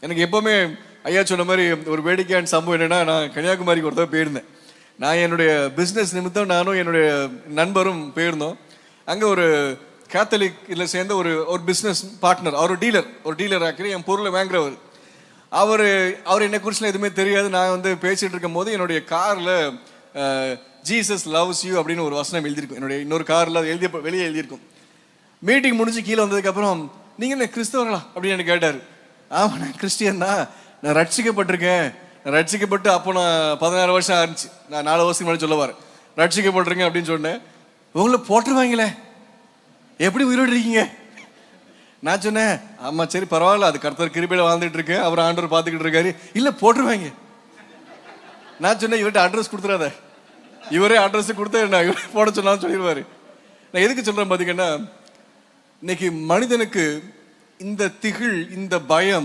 எனக்கு எப்போவுமே ஐயா சொன்ன மாதிரி ஒரு வேடிக்கையான சம்பவம் என்னென்னா நான் கன்னியாகுமரிக்கு ஒரு போயிருந்தேன். நான் என்னுடைய பிஸ்னஸ் நிமித்தம் நானும் என்னுடைய நண்பரும் போயிருந்தோம். அங்கே ஒரு கேத்தலிக் இதில் சேர்ந்த ஒரு ஒரு பிஸ்னஸ் பார்ட்னர் அவர் டீலர் ஒரு டீலர் ஆக்கி என் பொருளை வாங்குறவர். அவர் அவர் என்னை குறிச்சுலாம் எதுவுமே தெரியாது. நான் வந்து பேசிகிட்டு இருக்கும் போது என்னுடைய காரில் ஜீசஸ் லவ்ஸ் யூ அப்படின்னு ஒரு வசனம் எழுதியிருக்கும். என்னுடைய இன்னொரு காரில் அது எழுதிய வெளியே எழுதியிருக்கும். மீட்டிங் முடிஞ்சு கீழே வந்ததுக்கப்புறம் நீங்கள் என்ன கிறிஸ்தவர்களா? அப்படின்னு எனக்கு கேட்டார். ஆமாம் நான் கிறிஸ்டியன் தான். நான் ரட்சிக்கப்பட்டிருக்கேன். ரட்சிக்கப்பட்டு அப்போ நான் பதினாறு வருஷம் ஆரம்பிச்சு நான் நாலு வருஷத்துக்கு முன்னாடி சொல்ல வரேன். ரட்சிக்கப்பட்டிருக்கேன் அப்படின்னு சொன்னேன். உங்களை போட்டுருவாங்களே. எப்படி உயிரோடு இருக்கீங்க? நான் சொன்னேன் ஆமாம் சரி பரவாயில்ல. அது கர்த்தர் கிருபையில் வாழ்ந்துட்டு இருக்கேன் அவர் ஆண்டவர் பார்த்துக்கிட்டு இருக்காரு. இல்லை போட்டுருவாங்க. நான் சொன்னேன் இவர்கிட்ட அட்ரஸ் கொடுத்துறாத இவரே அட்ரஸ் கொடுத்து நான் போட சொன்னான்னு சொல்லிடுவார். நான் எதுக்கு சொல்கிறேன் பார்த்தீங்கன்னா இன்னைக்கு மனிதனுக்கு இந்த திகில் இந்த பயம்